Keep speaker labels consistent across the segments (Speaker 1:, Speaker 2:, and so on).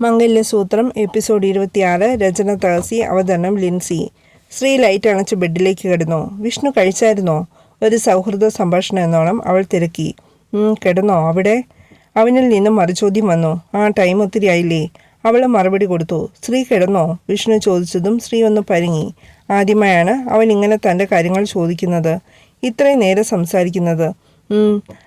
Speaker 1: മംഗല്യസൂത്രം episode ഇരുപത്തിയാറ് രചന തഹസി അവതരണം ലിൻസി. സ്ത്രീ ലൈറ്റ് അണച്ച് ബെഡിലേക്ക് കിടന്നു. വിഷ്ണു കഴിച്ചായിരുന്നോ? ഒരു സൗഹൃദ സംഭാഷണം എന്നോണം അവൾ തിരക്കി. കിടന്നോ അവിടെ? അവനിൽ നിന്നും മറുചോദ്യം വന്നു. ആ ടൈം ഒത്തിരി ആയില്ലേ? അവൾ മറുപടി കൊടുത്തു. സ്ത്രീ കിടന്നോ? വിഷ്ണു ചോദിച്ചതും സ്ത്രീ ഒന്ന് പരുങ്ങി. ആദ്യമായാണ് അവൻ ഇങ്ങനെ തന്റെ കാര്യങ്ങൾ ചോദിക്കുന്നത്. ഇത്രയും നേരം സംസാരിക്കുന്നത്.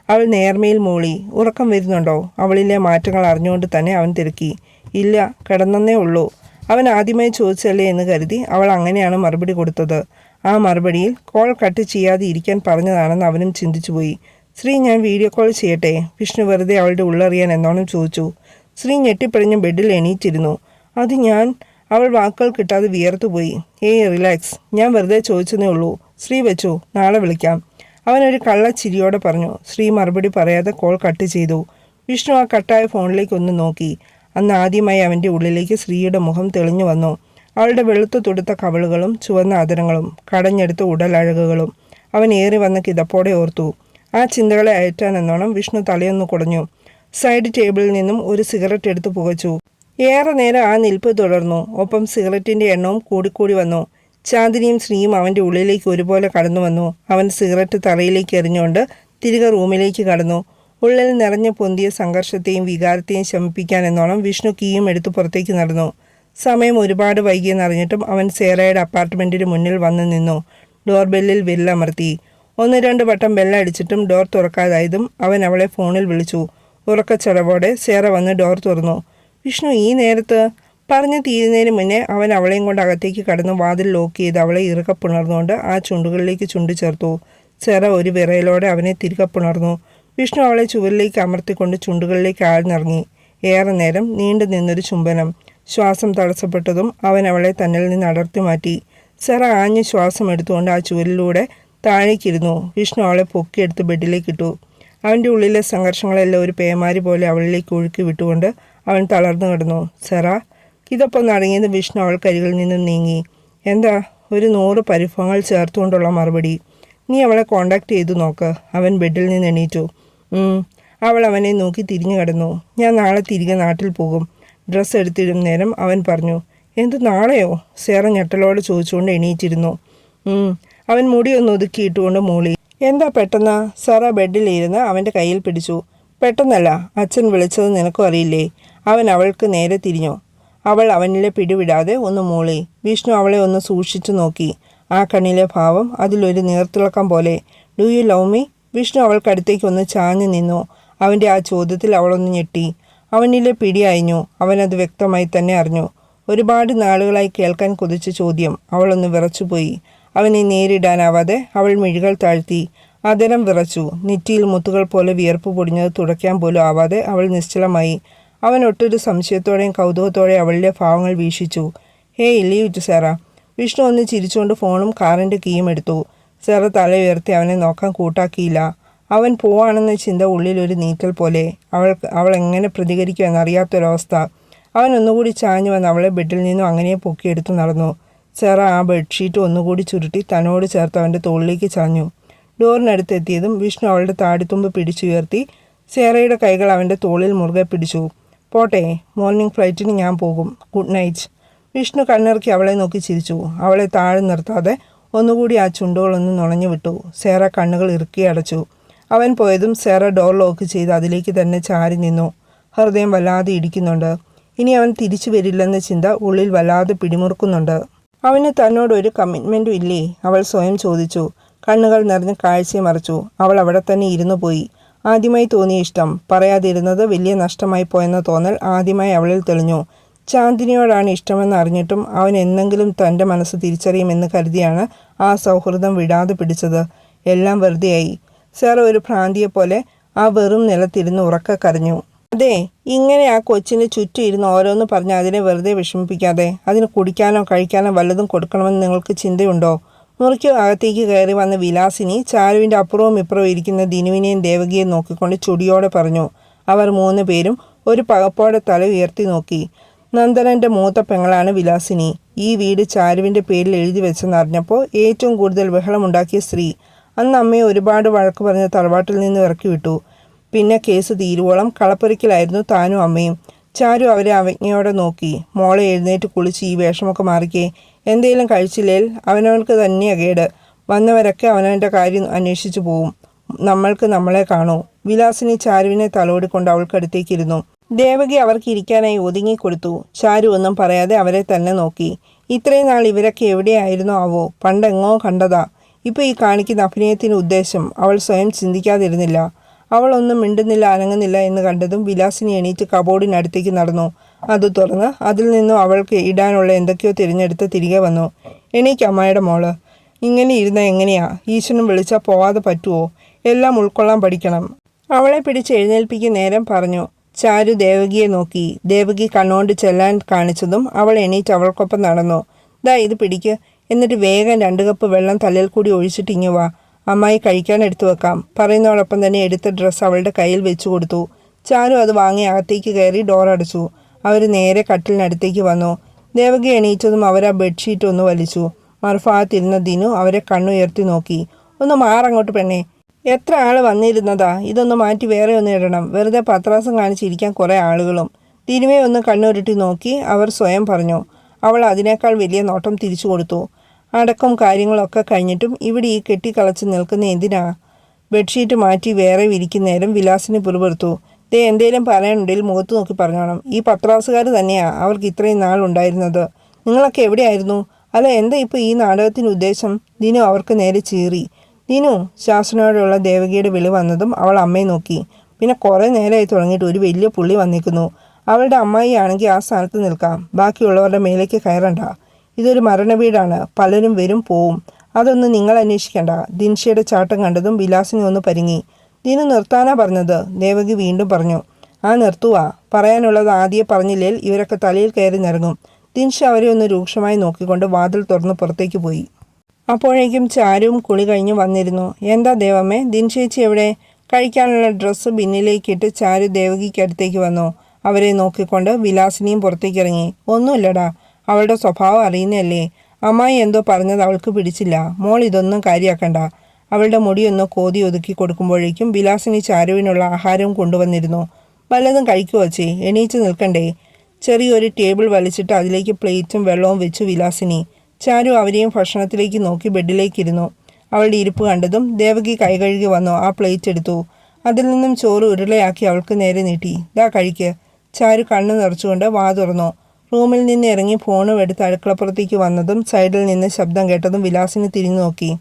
Speaker 1: അവൾ നേർമയിൽ മൂളി. ഉറക്കം വരുന്നുണ്ടോ? അവളിലെ മാറ്റങ്ങൾ അറിഞ്ഞുകൊണ്ട് തന്നെ അവൻ തിരക്കി. ഇല്ല കിടന്നേ ഉള്ളൂ. അവൻ ആദ്യമായി ചോദിച്ചല്ലേ എന്ന് കരുതി അവൾ അങ്ങനെയാണ് മറുപടി കൊടുത്തത്. ആ മറുപടിയിൽ കോൾ കട്ട് ചെയ്യാതെ ഇരിക്കാൻ പറഞ്ഞതാണെന്ന് അവനും ചിന്തിച്ചുപോയി ശ്രീ ഞാൻ വീഡിയോ കോൾ ചെയ്യട്ടെ? വിഷ്ണു വെറുതെ അവളുടെ ഉള്ളറിയാൻ എന്നോണം ചോദിച്ചു. ശ്രീ ഞെട്ടിപ്പിഴഞ്ഞ ബെഡിൽ എണീറ്റിരുന്നു. അത് ഞാൻ. അവൾ വാക്കുകൾ കിട്ടാതെ വിയർത്തുപോയി. ഏയ് റിലാക്സ്. ഞാൻ വെറുതെ ചോദിച്ചതേ ഉള്ളൂ. ശ്രീ വെച്ചു. നാളെ വിളിക്കാം. അവനൊരു കള്ളച്ചിരിയോടെ പറഞ്ഞു ശ്രീ മറുപടി പറയാതെ കോൾ കട്ട് ചെയ്തു. വിഷ്ണു ആ കട്ടായ ഫോണിലേക്ക് ഒന്ന് നോക്കി. അന്ന് ആദ്യമായി അവന്റെ ഉള്ളിലേക്ക് ശ്രീയുടെ മുഖം തെളിഞ്ഞു വന്നു. അവളുടെ വെളുത്തു തുടുത്ത കവിളുകളും ചുവന്ന ആദരങ്ങളും കടഞ്ഞെടുത്ത ഉടലഴകുകളും അവൻ ഏറി വന്ന കിതപ്പോടെ ഓർത്തു. ആ ചിന്തകളെ അയറ്റാൻ അയറ്റാനെന്നോണം വിഷ്ണു തലയൊന്ന് കുടഞ്ഞു. സൈഡ് ടേബിളിൽ നിന്നും ഒരു സിഗരറ്റ് എടുത്തു പുകച്ചു. ഏറെ നേരം ആ നിൽപ്പ് തുടർന്നു. ഒപ്പം സിഗരറ്റിന്റെ എണ്ണവും കൂടിക്കൂടി വന്നു. ചാന്ദിനിയും ശ്രീയും അവന്റെ ഉള്ളിലേക്ക് ഒരുപോലെ കടന്നു വന്നു. അവൻ സിഗരറ്റ് തറയിലേക്ക് എറിഞ്ഞുകൊണ്ട് തിരികെ റൂമിലേക്ക് കടന്നു. ഉള്ളിൽ നിറഞ്ഞ പൊന്തിയ സംഘർഷത്തെയും വികാരത്തെയും ശമിപ്പിക്കാൻ എന്നോണം വിഷ്ണു കീയും എടുത്ത് പുറത്തേക്ക് നടന്നു. സമയം ഒരുപാട് വൈകിയെന്നറിഞ്ഞിട്ടും അവൻ സേറയുടെ അപ്പാർട്ട്മെന്റിന് മുന്നിൽ വന്നു നിന്നു. ഡോർ ബെല്ലിൽ വില്ലമർത്തി ഒന്ന് രണ്ട് വട്ടം ബെല്ലടിച്ചിട്ടും ഡോർ തുറക്കാതായതും അവൻ അവളെ ഫോണിൽ വിളിച്ചു. ഉറക്കച്ചടവോടെ സേറ വന്ന് ഡോർ തുറന്നു. വിഷ്ണു ഈ നേരത്ത് പറഞ്ഞു തീരുന്നതിന് മുന്നേ അവൻ അവളെയും കൊണ്ട് അകത്തേക്ക് കടന്ന് വാതിൽ ലോക്ക് ചെയ്ത് അവളെ ഇറുക ആ ചുണ്ടുകളിലേക്ക് ചുണ്ടു ചേർത്തു ചെറ ഒരു വിറയലോടെ അവനെ തിരികെ പുണർന്നു. വിഷ്ണു അവളെ ചുവരിലേക്ക് അമർത്തിക്കൊണ്ട് ചുണ്ടുകളിലേക്ക് ആഴ്ന്നിറങ്ങി. ഏറെ നേരം നീണ്ടു നിന്നൊരു ചുംബനം. ശ്വാസം തടസ്സപ്പെട്ടതും അവൻ അവളെ തന്നിൽ നിന്ന് അടർത്തി മാറ്റി. സെറ ആഞ്ഞ് ശ്വാസം എടുത്തുകൊണ്ട് ആ ചുവരിലൂടെ താഴേക്കിരുന്നു. വിഷ്ണു അവളെ പൊക്കിയെടുത്ത് ബെഡിലേക്ക് ഇട്ടു. അവന്റെ ഉള്ളിലെ സംഘർഷങ്ങളെല്ലാം ഒരു പേമാരി പോലെ അവളിലേക്ക് ഒഴുക്കി വിട്ടുകൊണ്ട് അവൻ തളർന്നു കിടന്നു. സെറ ഇതൊപ്പം നടങ്ങിയത് വിഷ്ണു അവൾക്കരികിൽ നിന്നും നീങ്ങി. എന്താ ഒരു നൂറ് പരിഭവങ്ങൾ ചേർത്തുകൊണ്ടുള്ള മറുപടി. നീ അവളെ കോണ്ടാക്ട് ചെയ്തു നോക്ക്. അവൻ ബെഡിൽ നിന്ന് എണീറ്റു. അവൾ അവനെ നോക്കി തിരിഞ്ഞു കിടന്നു. ഞാൻ നാളെ തിരികെ നാട്ടിൽ പോകും. ഡ്രസ്സ് എടുത്തിടും നേരം അവൻ പറഞ്ഞു. എന്ത് നാളെയോ? സേറ ഞെട്ടലോട് ചോദിച്ചുകൊണ്ട് എണീറ്റിരുന്നു. അവൻ മുടിയൊന്ന് ഒതുക്കിയിട്ടുകൊണ്ട് മൂളി. എന്താ പെട്ടെന്ന്? സാറ ബെഡിലിരുന്ന് അവന്റെ കയ്യിൽ പിടിച്ചു. പെട്ടെന്നല്ല അച്ഛൻ വിളിച്ചത് നിനക്കും അറിയില്ലേ? അവൻ അവൾക്ക് നേരെ തിരിഞ്ഞു. അവൾ അവനിലെ പിടിവിടാതെ ഒന്ന് മൂളി വിഷ്ണു അവളെ ഒന്ന് സൂക്ഷിച്ചു നോക്കി. ആ കണ്ണിലെ ഭാവം അതിലൊരു നീർത്തിളക്കം പോലെ. Do you love me Vishnu അവൾക്കടുത്തേക്ക് ഒന്ന് ചാഞ്ഞു നിന്നു. അവന്റെ ആ ചോദ്യത്തിൽ അവളൊന്ന് ഞെട്ടി. അവനിലെ പിടി അയഞ്ഞു. അവനത് വ്യക്തമായി തന്നെ അറിഞ്ഞു. ഒരുപാട് നാളുകളായി കേൾക്കാൻ കൊതിച്ച ചോദ്യം. അവളൊന്ന് വിറച്ചുപോയി. അവനെ നേരിടാനാവാതെ അവൾ മിഴികൾ താഴ്ത്തി. അതരം വിറച്ചു. നെറ്റിയിൽ മുത്തുകൾ പോലെ വിയർപ്പ് പൊടിഞ്ഞത് തുടയ്ക്കാൻ പോലും ആവാതെ അവൾ നിശ്ചലമായി. അവൻ ഒട്ടൊരു സംശയത്തോടെയും കൗതുകത്തോടെയും അവളുടെ ഭാവങ്ങൾ വീക്ഷിച്ചു. Hey leave Sara. വിഷ്ണു ഒന്ന് ചിരിച്ചുകൊണ്ട് ഫോണും കാറിന്റെ കീയും എടുത്തു. സാറ തല ഉയർത്തി അവനെ നോക്കാൻ കൂട്ടാക്കിയില്ല. അവൻ പോവാണെന്ന ചിന്ത ഉള്ളിലൊരു നീറ്റൽ പോലെ. അവൾ അവൾ എങ്ങനെ പ്രതികരിക്കുമെന്നറിയാത്തൊരവസ്ഥ അവൻ ഒന്നുകൂടി ചാഞ്ഞു വന്ന് അവളെ ബെഡിൽ നിന്നും അങ്ങനെ പൊക്കിയെടുത്ത് നടന്നു. സാറ ആ ബെഡ്ഷീറ്റ് ഒന്നുകൂടി ചുരുട്ടി തന്നോട് ചേർത്ത് അവന്റെ തോളിലേക്ക് ചാഞ്ഞു. ഡോറിനടുത്തെത്തിയതും വിഷ്ണു അവളുടെ താടിത്തുമ്പ് പിടിച്ചുയർത്തി സേറയുടെ കൈകൾ അവന്റെ തോളിൽ മുറുകെ പിടിച്ചു. പോട്ടെ മോർണിംഗ് ഫ്ലൈറ്റിന് ഞാൻ പോകും. Good night. വിഷ്ണു കണ്ണിറക്കി അവളെ നോക്കി ചിരിച്ചു. അവളെ താഴെ നിർത്താതെ ഒന്നുകൂടി ആ ചുണ്ടുകളൊന്ന് നുണഞ്ഞു വിട്ടു. സേറ കണ്ണുകൾ ഇറുക്കി അടച്ചു. അവൻ പോയതും സേറ ഡോർ ലോക്ക് ചെയ്ത് അതിലേക്ക് തന്നെ ചാരി നിന്നു. ഹൃദയം വല്ലാതെ ഇടിക്കുന്നുണ്ട്. ഇനി അവൻ തിരിച്ചു വരില്ലെന്ന ചിന്ത ഉള്ളിൽ വല്ലാതെ പിടിമുറുക്കുന്നുണ്ട്. അവന് തന്നോട് ഒരു കമ്മിറ്റ്മെന്റും ഇല്ലേ? അവൾ സ്വയം ചോദിച്ചു. കണ്ണുകൾ നിറഞ്ഞ് കാഴ്ചയെ മറിച്ചു. അവൾ അവിടെ തന്നെ ഇരുന്നു പോയി. ആദ്യമായി തോന്നിയ ഇഷ്ടം. പറയാതിരുന്നത് വലിയ നഷ്ടമായി പോയെന്ന തോന്നൽ ആദ്യമായി അവളിൽ തെളിഞ്ഞു. ചാന്ദിനിയോടാണ് ഇഷ്ടമെന്ന് അറിഞ്ഞിട്ടും അവൻ എന്നെങ്കിലും തന്റെ മനസ്സ് തിരിച്ചറിയുമെന്ന് കരുതിയാണ് ആ സൗഹൃദം വിടാതെ പിടിച്ചത്. എല്ലാം വെറുതെയായി. സാർ ഒരു ഭ്രാന്തിയെപ്പോലെ ആ വെറും നിലത്തിരുന്ന് ഉറക്ക കരഞ്ഞു. അതെ ഇങ്ങനെ ആ കൊച്ചിന് ചുറ്റും ഇരുന്ന് ഓരോന്ന് പറഞ്ഞ് അതിനെ വെറുതെ വിഷമിപ്പിക്കാതെ അതിന് കുടിക്കാനോ കഴിക്കാനോ വല്ലതും കൊടുക്കണമെന്ന് നിങ്ങൾക്ക് ചിന്തയുണ്ടോ? മുറിക്ക് അകത്തേക്ക് കയറി വന്ന വിലാസിനി ചാരുവിന്റെ അപ്പുറവും ഇപ്പുറവും ഇരിക്കുന്ന ദിനുവിനെയും ദേവകിയെയും നോക്കിക്കൊണ്ട് ചുടിയോടെ പറഞ്ഞു. അവർ മൂന്ന് പേരും ഒരു പകപ്പോടെ തല ഉയർത്തി നോക്കി. നന്ദനന്റെ മൂത്ത പെങ്ങളാണ് വിലാസിനി. ഈ വീട് ചാരുവിന്റെ പേരിൽ എഴുതി വെച്ചെന്നറിഞ്ഞപ്പോൾ ഏറ്റവും കൂടുതൽ ബഹളമുണ്ടാക്കിയ സ്ത്രീ. അന്ന് അമ്മയെ ഒരുപാട് വഴക്ക് പറഞ്ഞ് തറവാട്ടിൽ നിന്ന് ഇറക്കി വിട്ടു. പിന്നെ കേസ് തീരുവോളം കളപ്പുരയ്ക്കിലായിരുന്നു താനും അമ്മയും. ചാരു അവരെ അവജ്ഞയോടെ നോക്കി. മോളെ എഴുന്നേറ്റ് കുളിച്ച് ഈ വേഷമൊക്കെ മാറിക്കേ. എന്തേലും കഴിച്ചില്ലേൽ അവനവർക്ക് തന്നെയാണ് കേട്. വന്നവരൊക്കെ അവനവന്റെ കാര്യം അന്വേഷിച്ചു പോവും. നമ്മൾക്ക് നമ്മളെ കാണൂ. വിലാസിനി ചാരുവിനെ തലോടിക്കൊണ്ട് അവൾക്കടുത്തേക്കിരുന്നു ദേവകി അവർക്ക് ഇരിക്കാനായി ഒതുങ്ങിക്കൊടുത്തു. ചാരു ഒന്നും പറയാതെ അവരെ തന്നെ നോക്കി. ഇത്രയും നാൾ ഇവരൊക്കെ എവിടെയായിരുന്നോ ആവോ? പണ്ടെങ്ങോ കണ്ടതാ. ഇപ്പോൾ ഈ കാണിക്കുന്ന അഭിനയത്തിന്റെ ഉദ്ദേശം അവൾ സ്വയം ചിന്തിക്കാതിരുന്നില്ല. അവൾ ഒന്നും മിണ്ടുന്നില്ല അനങ്ങുന്നില്ല എന്ന് കണ്ടതും വിലാസിനി എണീറ്റ് കബോർഡിനടുത്തേക്ക് നടന്നു. അത് തുറന്ന് അതിൽ നിന്നും അവൾക്ക് ഇടാനുള്ള എന്തൊക്കെയോ തിരഞ്ഞെടുത്ത് തിരികെ വന്നു. എണീക്ക് അമ്മായിയുടെ മോൾ. ഇങ്ങനെ ഇരുന്ന എങ്ങനെയാ? ഈശ്വരൻ വിളിച്ചാൽ പോവാതെ പറ്റുമോ എല്ലാം ഉൾക്കൊള്ളാൻ പഠിക്കണം. അവളെ പിടിച്ച് എഴുന്നേൽപ്പിക്കുന്ന നേരം പറഞ്ഞു. ചാരു ദേവകിയെ നോക്കി. ദേവകി കണ്ണോണ്ട് ചെല്ലാൻ കാണിച്ചതും അവൾ എണീറ്റ് അവൾക്കൊപ്പം നടന്നു. ദാ ഇത് പിടിക്ക്. എന്നിട്ട് വേഗം രണ്ട് കപ്പ് വെള്ളം തലയിൽ കൂടി ഒഴിച്ചിട്ട് ഇങ്ങ് അമ്മായി കഴിക്കാൻ എടുത്തു വെക്കാം. പറയുന്നതോടൊപ്പം തന്നെ എടുത്ത ഡ്രസ്സ് അവളുടെ കയ്യിൽ വെച്ചു കൊടുത്തു. ചാരു അത് വാങ്ങി അകത്തേക്ക് കയറി ഡോർ അടച്ചു. അവർ നേരെ കട്ടിലിനടുത്തേക്ക് വന്നു. ദേവകി എണീറ്റതും അവർ ആ ബെഡ്ഷീറ്റ് ഒന്ന് വലിച്ചു. മർഫാത്തിരുന്ന ദിനു അവരെ കണ്ണുയർത്തി നോക്കി. ഒന്ന് മാറങ്ങോട്ട് പെണ്ണെ. എത്ര ആൾ വന്നിരുന്നതാ? ഇതൊന്ന് മാറ്റി വേറെ ഒന്ന് ഇടണം. വെറുതെ പത്രാസം കാണിച്ചിരിക്കാൻ കുറേ ആളുകളും. തിരുമേ ഒന്ന് കണ്ണുരുട്ടി നോക്കി അവർ സ്വയം പറഞ്ഞു. അവൾ അതിനേക്കാൾ വലിയ നോട്ടം തിരിച്ചു കൊടുത്തു. അടക്കം കാര്യങ്ങളൊക്കെ കഴിഞ്ഞിട്ടും ഇവിടെ ഈ കെട്ടിക്കളച്ച് നിൽക്കുന്ന എന്തിനാ? ബെഡ്ഷീറ്റ് മാറ്റി വേറെ വിരിക്കുന്നേരം വിലാസിന് പിറുപിറുത്തു ദേ എന്തേലും പറയാനുണ്ടെങ്കിൽ മുഖത്ത് നോക്കി പറഞ്ഞോണം. ഈ പത്രാസുകാർ തന്നെയാണ് അവർക്ക് ഇത്രയും നാളുണ്ടായിരുന്നത്. നിങ്ങളൊക്കെ എവിടെയായിരുന്നു? അല്ല എന്താ ഇപ്പോൾ ഈ നാടകത്തിന് ഉദ്ദേശം? ദിനു അവർക്ക് നേരെ ചീറി. ദിനു ശാസനയോടെയുള്ള ദേവകിയുടെ വിളി വന്നതും അവൾ അമ്മയെ നോക്കി. പിന്നെ കുറേ നേരമായി തുടങ്ങിയിട്ട് ഒരു വലിയ പുള്ളി വന്നിരിക്കുന്നു. അവളുടെ അമ്മായി ആണെങ്കിൽ ആ സ്ഥാനത്ത് നിൽക്കാം. ബാക്കിയുള്ളവരുടെ മേലേക്ക് കയറണ്ട. ഇതൊരു മരണ വീടാണ് പലരും വരും പോവും. അതൊന്നും നിങ്ങൾ അന്വേഷിക്കണ്ട. ദിൻഷയുടെ ചാട്ടം കണ്ടതും വിലാസിനെ ഒന്ന് പരിങ്ങി. ദിനു നിർത്താനാ പറഞ്ഞത്? ദേവകി വീണ്ടും പറഞ്ഞു. ആ നിർത്തുവാ. പറയാനുള്ളത് ആദ്യം പറഞ്ഞില്ലേൽ ഇവരൊക്കെ തലയിൽ കയറി നിറങ്ങും ദിൻഷ അവരെ ഒന്ന് രൂക്ഷമായി നോക്കിക്കൊണ്ട് വാതിൽ തുറന്ന് പുറത്തേക്ക് പോയി. അപ്പോഴേക്കും ചാരും കുളി കഴിഞ്ഞു വന്നിരുന്നു. എന്താ ദേവമ്മേ ദിൻഷേച്ചി എവിടെ? കഴിക്കാനുള്ള ഡ്രസ്സ് ബിന്നിലേക്കിട്ട് ചാരു ദേവകിക്ക് അടുത്തേക്ക് വന്നു. അവരെ നോക്കിക്കൊണ്ട് വിലാസിനിയും പുറത്തേക്ക് ഇറങ്ങി ഒന്നുമില്ലടാ അവളുടെ സ്വഭാവം അറിയുന്നതല്ലേ. അമ്മായി എന്തോ പറഞ്ഞത് അവൾക്ക് പിടിച്ചില്ല. മോൾ ഇതൊന്നും കാര്യാക്കണ്ട. അവളുടെ മുടിയൊന്ന് കോതി ഒതുക്കി കൊടുക്കുമ്പോഴേക്കും വിലാസിനി ചാരുവിനുള്ള ആഹാരം കൊണ്ടുവന്നിരുന്നു. വല്ലതും കഴിക്കുവോ ചേ എണീച്ച് നിൽക്കണ്ടേ? ചെറിയൊരു ടേബിൾ വലിച്ചിട്ട് അതിലേക്ക് പ്ലേറ്റും വെള്ളവും വെച്ചു വിലാസിനി. ചാരു അവരെയും ഭക്ഷണത്തിലേക്ക് നോക്കി ബെഡിലേക്കിരുന്നു. അവളുടെ ഇരിപ്പ് കണ്ടതും ദേവകി കൈകഴുകി വന്നു. ആ പ്ലേറ്റ് എടുത്തു. അതിൽ നിന്നും ചോറ് ഉരുളയാക്കി അവൾക്ക് നേരെ നീട്ടി. ദാ കഴിക്ക്. ചാരു കണ്ണു നിറച്ചുകൊണ്ട് വാ തുറന്നു. റൂമിൽ നിന്ന് ഇറങ്ങി ഫോണും എടുത്ത് അടുക്കളപ്പുറത്തേക്ക് വന്നതും സൈഡിൽ നിന്ന് ശബ്ദം കേട്ടതും വിലാസിന് തിരിഞ്ഞു നോക്കി.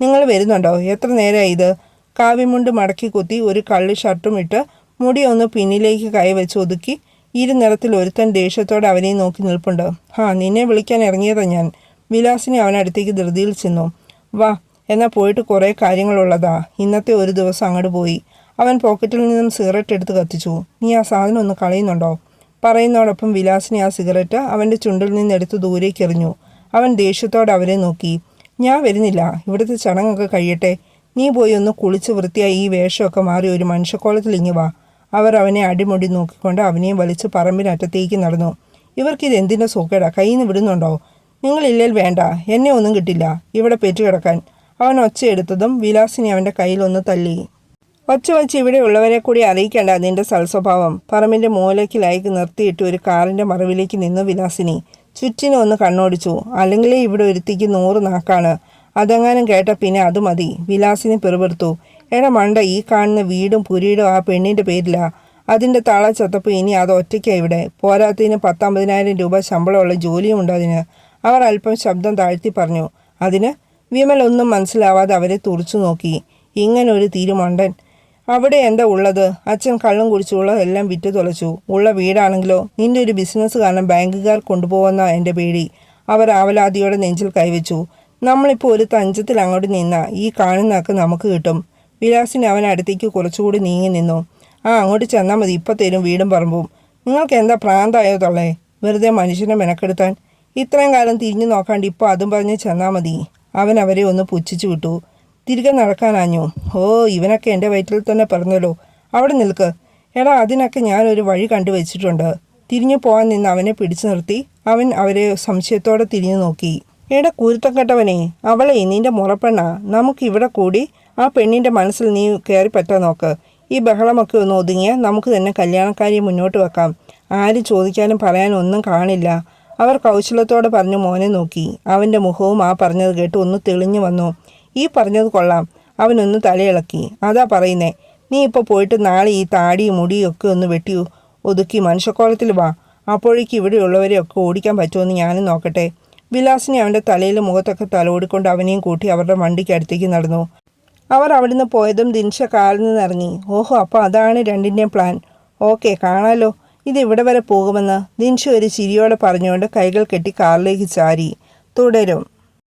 Speaker 1: നിങ്ങൾ വരുന്നുണ്ടോ? എത്ര നേരമായി ഇത്? കാവിമുണ്ട് മടക്കി കുത്തി ഒരു കള്ളി ഷർട്ടും ഇട്ട് മുടി ഒന്ന് പിന്നിലേക്ക് കൈവച്ച് ഒതുക്കി ഇരു നിറത്തിൽ ഒരുത്തൻ ദേഷ്യത്തോടെ അവനെ നോക്കി നിൽപ്പുണ്ട്. ഹാ നിന്നെ വിളിക്കാൻ ഇറങ്ങിയതാ ഞാൻ. വിലാസിനെ അവനടുത്തേക്ക് ധൃതിയിൽ ചെന്നു. വാ എന്നാൽ പോയിട്ട് കുറേ കാര്യങ്ങളുള്ളതാ. ഇന്നത്തെ ഒരു ദിവസം അങ്ങോട്ട് പോയി. അവൻ പോക്കറ്റിൽ നിന്നും സിഗരറ്റ് എടുത്ത് കത്തിച്ചു. നീ ആ സാധനം ഒന്ന് കളയുന്നുണ്ടോ? പറയുന്നതോടൊപ്പം വിലാസിനെ ആ സിഗരറ്റ് അവന്റെ ചുണ്ടിൽ നിന്നെടുത്ത് ദൂരേക്ക് എറിഞ്ഞു അവൻ ദേഷ്യത്തോടെ അവരെ നോക്കി. ഞാൻ വരുന്നില്ല. ഇവിടുത്തെ ചടങ്ങൊക്കെ കഴിയട്ടെ. നീ പോയി ഒന്ന് കുളിച്ച് വൃത്തിയായി ഈ വേഷമൊക്കെ മാറി ഒരു മനുഷ്യക്കോളത്തിൽ ഇങ്ങ് അവർ അവനെ അടിമുടി നോക്കിക്കൊണ്ട് അവനെയും വലിച്ച് പറമ്പിനറ്റത്തേക്ക് നടന്നു. ഇവർക്കിത് എന്തിന്റെ സൂക്കേടാ? കയ്യിൽ നിന്ന് വിടുന്നുണ്ടോ? നിങ്ങളില്ലേൽ വേണ്ട. എന്നെ ഒന്നും കിട്ടില്ല. ഇവിടെ പെറ്റുകിടക്കാൻ അവൻ ഒച്ചയെടുത്തതും വിലാസിനെ അവന്റെ കയ്യിലൊന്ന് തല്ലി ഒച്ച വച്ച് ഇവിടെയുള്ളവരെ കൂടി അറിയിക്കേണ്ട നിന്റെ സൽസ്വഭാവം. പറമ്പിന്റെ മൂലക്കിലായി നിർത്തിയിട്ട് ഒരു കാറിന്റെ മറവിലേക്ക് നിന്നു വിലാസിനി. ചുറ്റിനും ഒന്ന് കണ്ണോടിച്ചു. അല്ലെങ്കിൽ ഇവിടെ ഒരുത്തിക്ക് നൂറ് നാക്കാണ്. അതെങ്ങാനും കേട്ട പിന്നെ അത് മതി. വിലാസിനെ പെറുപെടുത്തു എടാ മണ്ട ഈ കാണുന്ന വീടും പുരീടും ആ പെണ്ണിന്റെ പേരിലാ. അതിന്റെ തള ചത്തപ്പോൾ ഇനി അത് ഒറ്റയ്ക്കാ ഇവിടെ? പോരാത്തതിന് പത്തമ്പതിനായിരം രൂപ ശമ്പളമുള്ള ജോലിയും ഉണ്ട് അതിന്. അവർ അല്പം ശബ്ദം താഴ്ത്തി പറഞ്ഞു. അതിന്? വിമൽ ഒന്നും മനസ്സിലാവാതെ അവരെ തുറച്ചു നോക്കി. ഇങ്ങനൊരു തീരുമണ്ടൻ അവിടെ എന്താ ഉള്ളത്? അച്ഛൻ കള്ളും കുടിച്ചുള്ളത് എല്ലാം വിറ്റ് തുളച്ചു. ഉള്ള വീടാണെങ്കിലോ? നിന്റെ ഒരു ബിസിനസ് കാരണം ബാങ്കുകാർ കൊണ്ടുപോകുന്ന എന്റെ പേടി. അവർ ആവലാതിയോടെ നെഞ്ചിൽ കൈവച്ചു. നമ്മളിപ്പോൾ ഒരു തഞ്ചത്തിൽ അങ്ങോട്ട് നിന്ന ഈ കാണുന്നതൊക്കെ നമുക്ക് കിട്ടും. വിലാസിന് അവൻ അടുത്തേക്ക് കുറച്ചുകൂടി നീങ്ങി നിന്നു. ആ അങ്ങോട്ട് ചെന്നാൽ മതി. ഇപ്പം തരും വീടും പറമ്പും. നിങ്ങൾക്ക് എന്താ പ്രാന്തായോ തള്ളേ? വെറുതെ മനുഷ്യനെ മെനക്കെടുത്താൻ? ഇത്രയും കാലം തിരിഞ്ഞു നോക്കാണ്ട് ഇപ്പോൾ അതും പറഞ്ഞ് ചെന്നാൽ മതി. അവൻ അവരെ ഒന്ന് പുച്ഛിച്ചു വിട്ടു. തിരികെ നടക്കാനാഞ്ഞു. ഓ ഇവനൊക്കെ എന്റെ വയറ്റിൽ തന്നെ പറഞ്ഞല്ലോ. അവിടെ നിൽക്ക്. എടാ അതിനൊക്കെ ഞാനൊരു വഴി കണ്ടുവച്ചിട്ടുണ്ട്. തിരിഞ്ഞു പോകാൻ നിന്ന് അവനെ പിടിച്ചു നിർത്തി. അവൻ അവരെ സംശയത്തോടെ തിരിഞ്ഞു നോക്കി. എടാ കുരുത്തം കെട്ടവനെ അവളെ നിന്റെ മുറപ്പെണ്ണ. നമുക്ക് ഇവിടെ കൂടി ആ പെണ്ണിന്റെ മനസ്സിൽ നീ കയറി പറ്റാൻ നോക്ക്. ഈ ബഹളമൊക്കെ ഒന്ന് ഒതുങ്ങിയാൽ നമുക്ക് തന്നെ കല്യാണക്കാരിയെ മുന്നോട്ട് വെക്കാം. ആര് ചോദിക്കാനും പറയാനും ഒന്നും കാണില്ല. അവർ കൗശലത്തോടെ പറഞ്ഞു മോനെ നോക്കി. അവന്റെ മുഖവും ആ പറഞ്ഞത് കേട്ട് ഒന്ന് തെളിഞ്ഞു വന്നു. ഈ പറഞ്ഞത് കൊള്ളാം. അവനൊന്ന് തലയിളക്കി. അതാ പറയുന്നേ. നീ ഇപ്പോൾ പോയിട്ട് നാളെ ഈ താടിയും മുടിയും ഒക്കെ ഒന്ന് വെട്ടി ഒതുക്കി മനുഷ്യക്കോലത്തിൽ വാ. അപ്പോഴേക്ക് ഇവിടെയുള്ളവരെയൊക്കെ ഓടിക്കാൻ പറ്റുമെന്ന് ഞാനും നോക്കട്ടെ. വിലാസിനെ അവന്റെ തലയിൽ മുഖത്തൊക്കെ തലോടിക്കൊണ്ട് അവനെയും കൂട്ടി അവരുടെ വണ്ടിക്ക് അടുത്തേക്ക് നടന്നു. അവർ അവിടുന്ന് പോയതും ദിൻഷ കാറിൽ നിന്ന് ഇറങ്ങി. ഓഹോ അപ്പോൾ അതാണ് രണ്ടിന്റെയും പ്ലാൻ. ഓക്കെ കാണാലോ. ഇത് ഇവിടെ വരെ പോകുമെന്ന് ദിൻഷ ഒരു ചിരിയോടെ പറഞ്ഞുകൊണ്ട് കൈകൾ കെട്ടി കാറിലേക്ക് ചാരി. തുടരും.